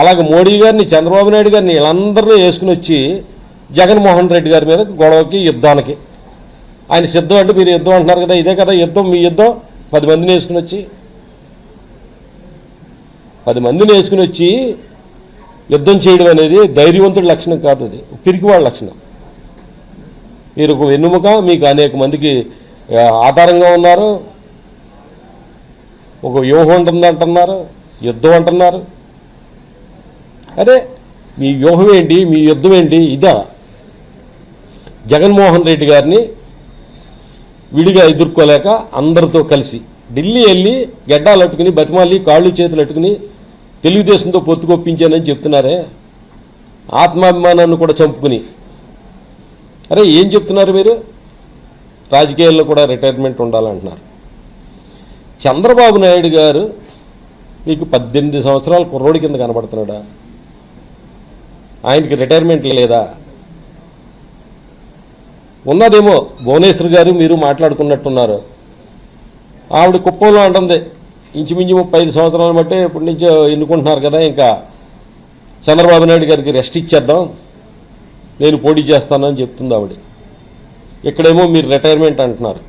అలాగే మోడీ గారిని చంద్రబాబు నాయుడు గారిని వీళ్ళందరినీ వేసుకుని వచ్చి జగన్మోహన్ రెడ్డి గారి మీద గొడవకి యుద్ధానికి. ఆయన సిద్ధం అంటే మీరు యుద్ధం అంటున్నారు కదా ఇదే కదా యుద్ధం మీ యుద్ధం. పది మందిని వేసుకుని వచ్చి. పది మందిని వేసుకుని వచ్చి యుద్ధం చేయడం అనేది ధైర్యవంతుడి లక్షణం కాదు అది. పిరికివాళ్ళ లక్షణం. మీరు ఒక వెన్నుముక మీకు అనేక మందికి ఆధారంగా ఉన్నారు. ఒక వ్యూహం ఉంటుంది అంటున్నారు యుద్ధం అంటున్నారు. అరే మీ వ్యూహం ఏంటి మీ యుద్ధం ఏంటి ఇదా. జగన్మోహన్ రెడ్డి గారిని విడిగా ఎదుర్కోలేక అందరితో కలిసి ఢిల్లీ వెళ్ళి గెడ్డాలు అట్టుకుని బతిమాలి కాళ్ళు చేతులు అట్టుకుని తెలుగుదేశంతో పొత్తు కొప్పించానని చెప్తున్నారే. ఆత్మాభిమానాన్ని కూడా చంపుకుని. అరే ఏం చెప్తున్నారు మీరు? రాజకీయాల్లో కూడా రిటైర్మెంట్ ఉండాలంటున్నారు. చంద్రబాబు నాయుడు గారు మీకు పద్దెనిమిది సంవత్సరాల కుర్రోడి కింద కనబడుతున్నాడా? ఆయనకి రిటైర్మెంట్ లేదా? ఉన్నదేమో భువనేశ్వర్ గారు మీరు మాట్లాడుకున్నట్టున్నారు. ఆవిడ కుప్పంలో ఉంటుంది ఇంచుమించు ముప్పై ఐదు సంవత్సరాలు బట్టే ఇప్పటి నుంచో ఎన్నుకుంటున్నారు కదా ఇంకా చంద్రబాబు నాయుడు గారికి రెస్ట్ ఇచ్చేద్దాం నేను పోటీ చేస్తానని చెప్తుంది ఆవిడ. ఇక్కడేమో మీరు రిటైర్మెంట్ అంటున్నారు.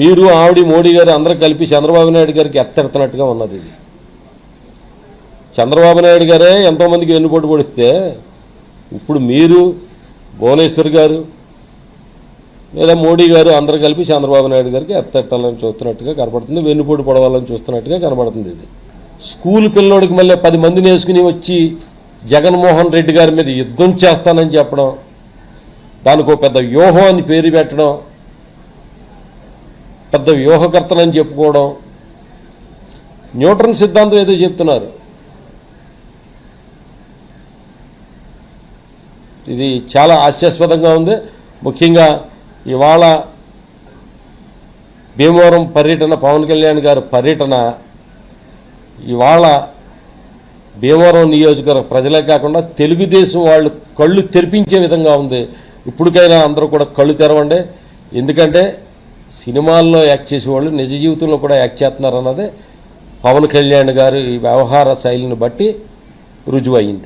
మీరు ఆవిడ మోడీ గారు అందరూ కలిపి చంద్రబాబు నాయుడు గారికి ఎత్తెడుతున్నట్టుగా ఉన్నది ఇది. చంద్రబాబు నాయుడు గారే ఎంతోమందికి వెన్నుపోటు పొడిస్తే ఇప్పుడు మీరు భువనేశ్వర్ గారు లేదా మోడీ గారు అందరూ కలిపి చంద్రబాబు నాయుడు గారికి ఎత్తెట్టాలని చూస్తున్నట్టుగా కనపడుతుంది వెన్నుపోటు పొడవాలని చూస్తున్నట్టుగా కనపడుతుంది ఇది. స్కూల్ పిల్లోడికి మళ్ళీ పది మందిని వేసుకుని వచ్చి జగన్మోహన్ రెడ్డి గారి మీద యుద్ధం చేస్తానని చెప్పడం దానికి పెద్ద వ్యూహం అని పేరు పెట్టడం పెద్ద వ్యూహకర్తనని చెప్పుకోవడం న్యూట్రన్ సిద్ధాంతం ఏదో చెప్తున్నారు. ఇది చాలా హాస్యాస్పదంగా ఉంది. ముఖ్యంగా ఇవాళ భీమవరం పర్యటన పవన్ కళ్యాణ్ గారి పర్యటన ఇవాళ భీమవరం నియోజకవర్గ ప్రజలే కాకుండా తెలుగుదేశం వాళ్ళు కళ్ళు తెరిపించే విధంగా ఉంది. ఇప్పటికైనా అందరూ కూడా కళ్ళు తెరవండి. ఎందుకంటే సినిమాల్లో యాక్ట్ చేసేవాళ్ళు నిజ జీవితంలో కూడా యాక్ట్ చేస్తున్నారు అన్నది పవన్ కళ్యాణ్ గారు ఈ వ్యవహార శైలిని బట్టి రుజువయింది